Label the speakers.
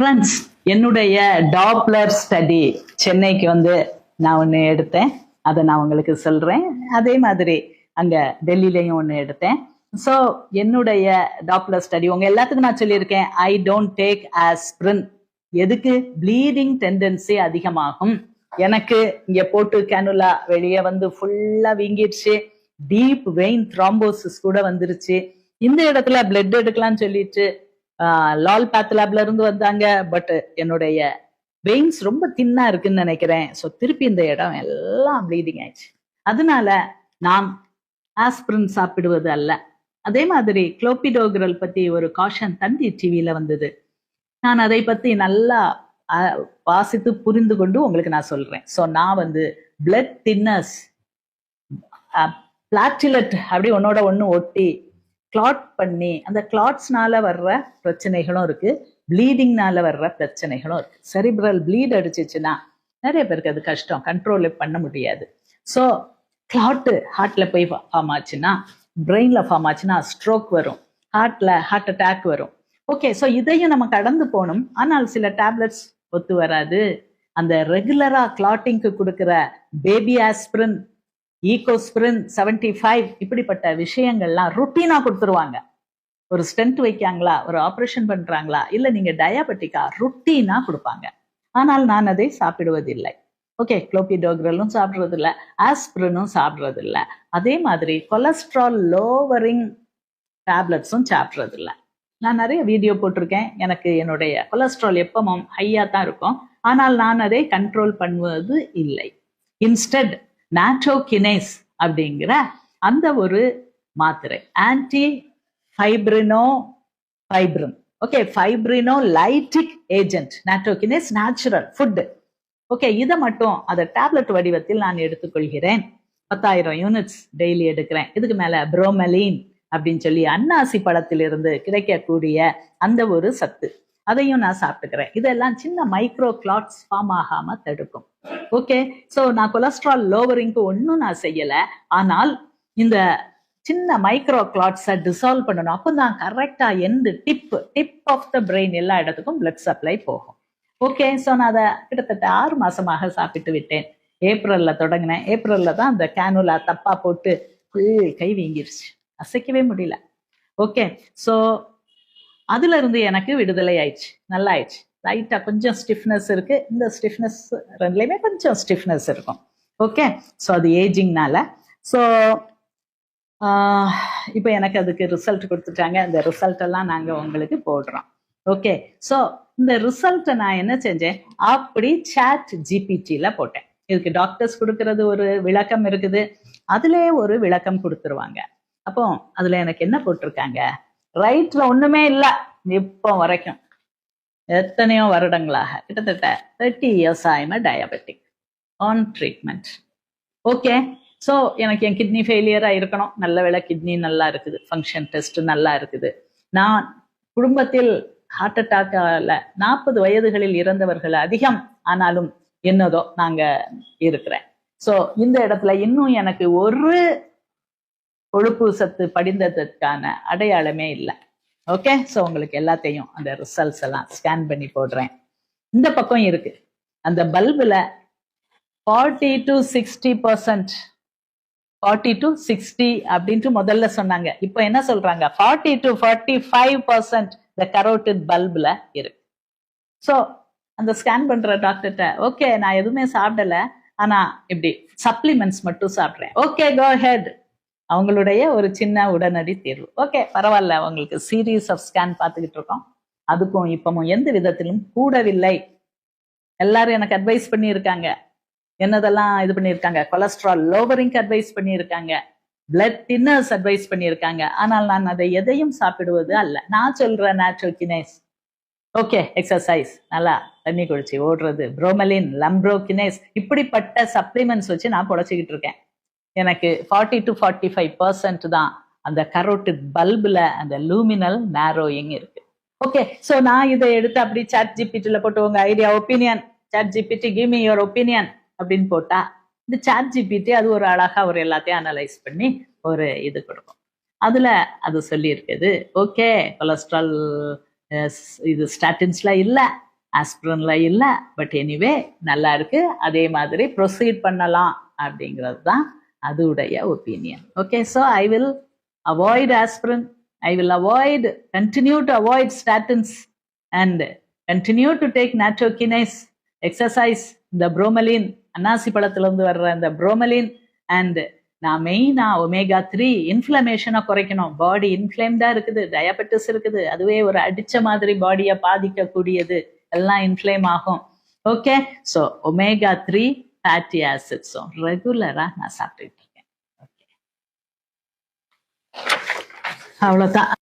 Speaker 1: Friends என்னுடைய Doppler study சென்னைக்கு வந்து நான் ஒன்று எடுத்தேன். அதை நான் உங்களுக்கு சொல்கிறேன் அதே மாதிரி அங்கே டெல்லியிலையும் ஒன்று எடுத்தேன். ஸோ என்னுடைய டாப்லர் ஸ்டடி உங்க எல்லாத்துக்கும் நான் சொல்லியிருக்கேன். ஐ டோன்ட் டேக் ஆஸ்பிரின் எதுக்கு? ப்ளீடிங் டெண்டன்சி அதிகமாகும். எனக்கு இங்க போட்டு கேனுலா வெளியே வந்து ஃபுல்லா வீங்கிடுச்சு. டீப் வெயின் த்ராம்போசிஸ் கூட வந்துருச்சு. இந்த இடத்துல பிளட் எடுக்கலாம்னு சொல்லிட்டு லால் லால் பேத்லாப்ல இருந்து வந்தாங்க. பட் என்னுடைய வெயின்ஸ் ரொம்ப தின்னா இருக்குன்னு நினைக்கிறேன். ஸோ திருப்பி இந்த இடம் எல்லாம் ப்ளீடிங் ஆயிடுச்சு. அதனால நான் ஆஸ்பிரின் சாப்பிடுவது அல்ல. அதே மாதிரி குளோபிடோகிரல் பத்தி ஒரு காஷன் தந்தி டிவியில வந்தது. நான் அதை பத்தி நல்லா வாசித்து புரிந்து கொண்டு உங்களுக்கு நான் சொல்றேன். ஸோ நான் வந்து பிளட் தின்னர்ஸ் பிளாட்டிலட் அப்படி ஒன்னோட ஒன்று ஒட்டி கிளாட் பண்ணி அந்த கிளாட்ஸ்னால வர்ற பிரச்சனைகளும் இருக்கு. ப்ளீடிங்னால வர்ற பிரச்சனைகளும் இருக்கு. செரிப்ரல் ப்ளீட் அடிச்சிச்சுன்னா நிறைய பேருக்கு அது கஷ்டம். கண்ட்ரோல் பண்ண முடியாது. ஸோ கிளாட்டு ஹார்ட்ல போய் ஃபார்ம் ஆச்சுன்னா பிரெயின்ல ஃபார்ம் ஆச்சுன்னா ஸ்ட்ரோக் வரும். ஹார்ட்ல ஹார்ட் அட்டாக் வரும். ஓகே ஸோ இதையும் நம்ம கடந்து போகணும். ஆனால் சில டேப்லெட்ஸ் ஒத்து வராது. அந்த ரெகுலரா கிளாட்டிங்க்கு கொடுக்குற baby aspirin Ecosprin seventy five இப்படிப்பட்ட விஷயங்கள்லாம் ருட்டீனாக கொடுத்துருவாங்க. ஒரு ஸ்டென்ட் வைக்காங்களா? ஒரு ஆப்ரேஷன் பண்ணுறாங்களா இல்லை நீங்கள் டயாபெட்டிக்கா ருட்டீனாக கொடுப்பாங்க. ஆனால் நான் அதை சாப்பிடுவதில்லை. ஓகே குளோபிடோக்ரலும் சாப்பிட்றதில்ல ஆஸ்பிரினும் சாப்பிட்றதில்ல. அதே மாதிரி கொலஸ்ட்ரால் லோவரிங் டேப்லெட்ஸும் சாப்பிட்றதில்ல. நான் நிறைய வீடியோ போட்டிருக்கேன். எனக்கு என்னுடைய கொலஸ்ட்ரால் எப்பவும் ஹையாக தான் இருக்கும். ஆனால் நான் அதை கண்ட்ரோல் பண்ணுவது இல்லை. இன்ஸ்டெட் நாட்ரோகினேஸ் அப்படிங்கிற அந்த ஒரு மாத்திரை. Anti fibrino fibrin okay fibrinolytic agent nattokinase natural food okay இதை மட்டும் அதை டேப்லெட் வடிவத்தில் நான் எடுத்துக்கொள்கிறேன். பத்தாயிரம் யூனிட்ஸ் டெய்லி எடுக்கிறேன். இதுக்கு மேலே புரோமலின் அப்படின்னு சொல்லி அன்னாசி பழத்திலிருந்து கிடைக்கக்கூடிய அந்த ஒரு சத்து. அதையும் நான் சாப்பிட்டுக்கிறேன். இதெல்லாம் சின்ன மைக்ரோ கிளாட்ஸ் ஃபார்ம் ஆகாம தடுக்கும். ஓகே ஸோ நான் கொலஸ்ட்ரால் லோவரிங்க்கு ஒன்றும் நான் செய்யல. ஆனால் இந்த சின்ன மைக்ரோ கிளாட்ஸை டிசால்வ் பண்ணணும். அப்போ தான் கரெக்டா எந்த tip tip of the brain எல்லா இடத்துக்கும் பிளட் சப்ளை போகும். ஓகே ஸோ நான் அதை கிட்டத்தட்ட ஆறு மாசமாக சாப்பிட்டு விட்டேன். ஏப்ரல்ல தொடங்கினேன். ஏப்ரல்ல தான் அந்த கேனுலா தப்பா போட்டு ஃபுல் கை வீங்கிருச்சு. அசைக்கவே முடியல. ஓகே ஸோ அதுல இருந்து எனக்கு விடுதலை ஆயிடுச்சு. நல்லா ஆயிடுச்சு. லைட்டா கொஞ்சம் ஸ்டிஃப்னஸ் இருக்கு. இந்த ஸ்டிஃப்னஸ் ரெண்டுலேயுமே கொஞ்சம் ஸ்டிஃப்னஸ் இருக்கும். ஓகே ஸோ அது ஏஜிங்னால ஸோ இப்போ எனக்கு அதுக்கு ரிசல்ட் கொடுத்துட்டாங்க. அந்த ரிசல்ட் எல்லாம் நாங்கள் உங்களுக்கு போடுறோம். ஓகே ஸோ இந்த ரிசல்ட்டை நான் என்ன செஞ்சேன்? அப்படி சாட் ஜிபிடியில் போட்டேன். இதுக்கு டாக்டர்ஸ் கொடுக்கறது ஒரு விளக்கம் இருக்குது. அதுலேயே ஒரு விளக்கம் கொடுத்துருவாங்க. அப்போ அதில் எனக்கு என்ன போட்டிருக்காங்க? ரைட்ல ஒண்ணுமே இல்லை. இப்போ வரைக்கும். எத்தனையோ வருடங்களாக. கிட்டத்தட்ட thirty years ஆயிம diabetic on treatment okay so எனக்கு என் கிட்னி ஃபெயிலியராக இருக்கணும். நல்ல வேலை கிட்னி நல்லா இருக்குது. ஃபங்க்ஷன் டெஸ்ட் நல்லா இருக்குது. நான் குடும்பத்தில் ஹார்ட் அட்டாக்கால நாற்பது வயதுகளில் இறந்தவர்கள் அதிகம் ஆனாலும் என்னதோ நாங்கள் இருக்கிறேன். ஸோ இந்த இடத்துல இன்னும் எனக்கு ஒரு கொழுப்பு சத்து படிந்ததற்கான அடையாளமே இல்லை. ஓகே ஸோ உங்களுக்கு எல்லாத்தையும் அந்த ரிசல்ட்ஸ் எல்லாம் ஸ்கேன் பண்ணி போடுறேன். இந்த பக்கம் இருக்கு. அந்த பல்புல forty to sixty percent forty to sixty அப்படின்ட்டு முதல்ல சொன்னாங்க. இப்போ என்ன சொல்றாங்க? Forty to forty five percent இந்த கரோட்டின் பல்புல இருக்கு. ஸோ அந்த ஸ்கேன் பண்ற டாக்டர்கிட்ட ஓகே நான் எதுவுமே சாப்பிடல. ஆனா இப்படி சப்ளிமெண்ட்ஸ் மட்டும் சாப்பிட்றேன். ஓகே கோ ஹெட் அவங்களுடைய ஒரு சின்ன உடனடி தீர்வு. ஓகே பரவாயில்ல அவங்களுக்கு சீரீஸ் ஆஃப் ஸ்கேன் பார்த்துக்கிட்டு இருக்கோம். அதுக்கும் இப்பவும் எந்த விதத்திலும் கூடவில்லை. எல்லாரும் எனக்கு அட்வைஸ் பண்ணியிருக்காங்க. என்னதெல்லாம் இது பண்ணியிருக்காங்க? கொலஸ்ட்ரால் லோவரிங்க்கு அட்வைஸ் பண்ணியிருக்காங்க. பிளட் தின்னர்ஸ் அட்வைஸ் பண்ணியிருக்காங்க. ஆனால் நான் அதை எதையும் சாப்பிடுவது அல்ல. நான் சொல்ற நேச்சுரோகினேஸ் ஓகே எக்ஸசைஸ் நல்லா தண்ணி குடிச்சு ஓடுறது. புரோமலின் லம்ப்ரோகினேஸ் இப்படிப்பட்ட சப்ளிமெண்ட்ஸ் வச்சு நான் புடச்சிக்கிட்டு இருக்கேன். எனக்கு forty two forty five percent தான் அந்த கரோட்டு பல்புல அந்த லூமினல் நேரோயிங் இருக்கு. ஓகே ஸோ நான் இதை எடுத்து அப்படி சாட் ஜிபிடியில் போட்டு உங்க idea opinion chat GPT give me your opinion அப்படின்னு போட்டா இந்த சாட் ஜிபிடி அது ஒரு அழகாக ஒரு எல்லாத்தையும் அனலைஸ் பண்ணி ஒரு இது கொடுக்கும். அதுல அது சொல்லியிருக்குது ஓகே கொலஸ்ட்ரால் இது ஸ்டாட்டின்ஸ்ல இல்லை ஆஸ்பிரன்ல இல்லை பட் எனிவே நல்லா இருக்கு அதே மாதிரி ப்ரொசீட் பண்ணலாம் அப்படிங்கிறது தான் அதுடைய opinion okay so I will avoid aspirin I will avoid continue to avoid statins and continue to take nattokinase exercise இந்த புரோமலின் அன்னாசி பழத்திலிருந்து வர்ற இந்த புரோமலின் அண்ட் நான் மெயினா ஒமேகா த்ரீ இன்ஃப்ளமேஷனை குறைக்கணும். பாடி இன்ஃப்ளேம்டா இருக்குது டயபெட்டிஸ் இருக்குது. அதுவே ஒரு அடிச்ச மாதிரி பாடியை பாதிக்கக்கூடியது. எல்லாம் இன்ஃப்ளேம் ஆகும். Okay so omega three fatty ஆசிட்ஸும் ரெகுலரா நான் சாப்பிட்டுட்டு இருக்கேன். அவ்வளோதான்